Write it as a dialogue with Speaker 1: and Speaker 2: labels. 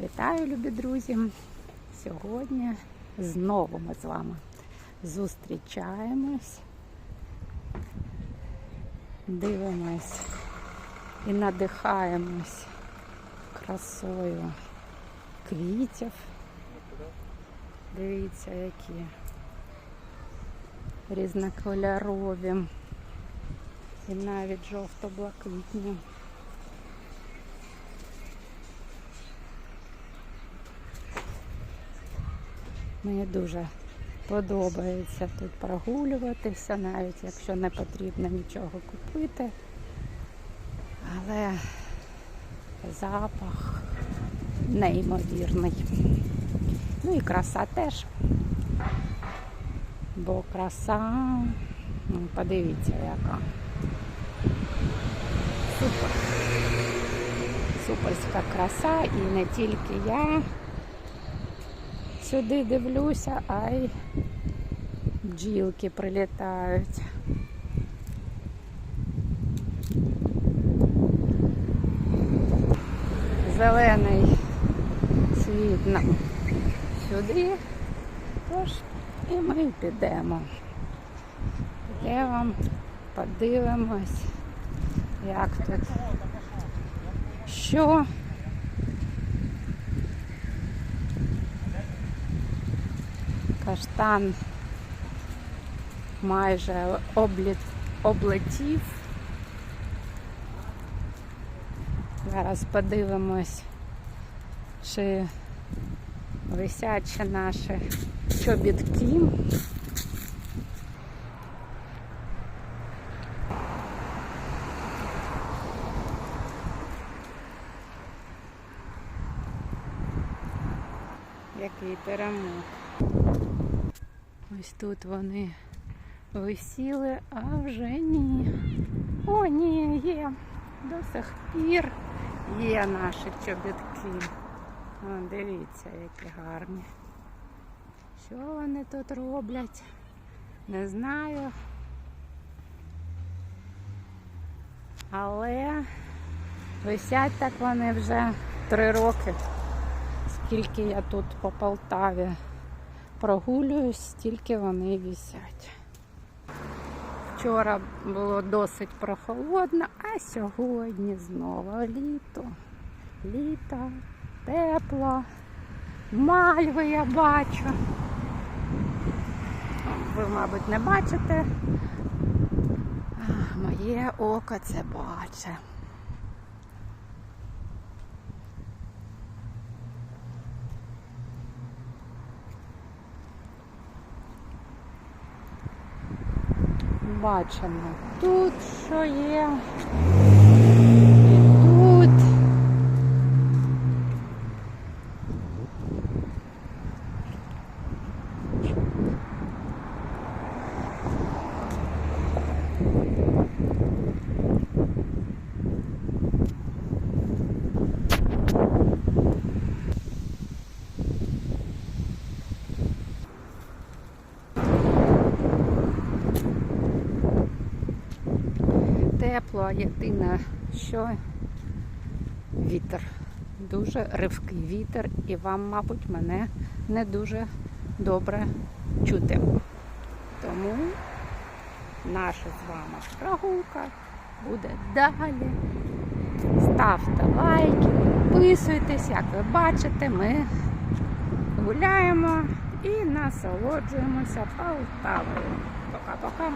Speaker 1: Вітаю, любі друзі! Сьогодні знову ми з вами зустрічаємось, дивимось і надихаємось красою квітів. Дивіться, які різнокольорові і навіть жовто-блакитні. Мені дуже подобається тут прогулюватися, навіть якщо не потрібно нічого купити. Але запах неймовірний. Ну і краса теж. Бо краса, ну, подивіться, яка. Супер. Суперська краса і не тільки я сюди дивлюся, а й бджілки прилітають. Зелений світ нам сюди, тож і ми підемо. Підемо, подивимось, як тут що. Каштан майже обліт, облетів. Зараз подивимось, чи висять ще наші чобітки. Який теремок. Ось тут вони висіли, а вже ні. О, ні, є. До сих пір є наші чобітки. О, дивіться, які гарні. Що вони тут роблять? Не знаю. Але висять так вони вже три роки. Скільки я тут по Полтаві прогулююсь, стільки вони висять. Вчора було досить прохолодно, а сьогодні знову літо. Літо, тепло, мальви я бачу. Ви, мабуть, не бачите. Моє око це бачить. Бачимо тут, що є. І тут. Тепло, а єдине, що вітер. Дуже ривкий вітер, і вам, мабуть, мене не дуже добре чути. Тому наша з вами прогулка буде далі. Ставте лайки, підписуйтесь, як ви бачите, ми гуляємо і насолоджуємося Полтавою. Пока-пока.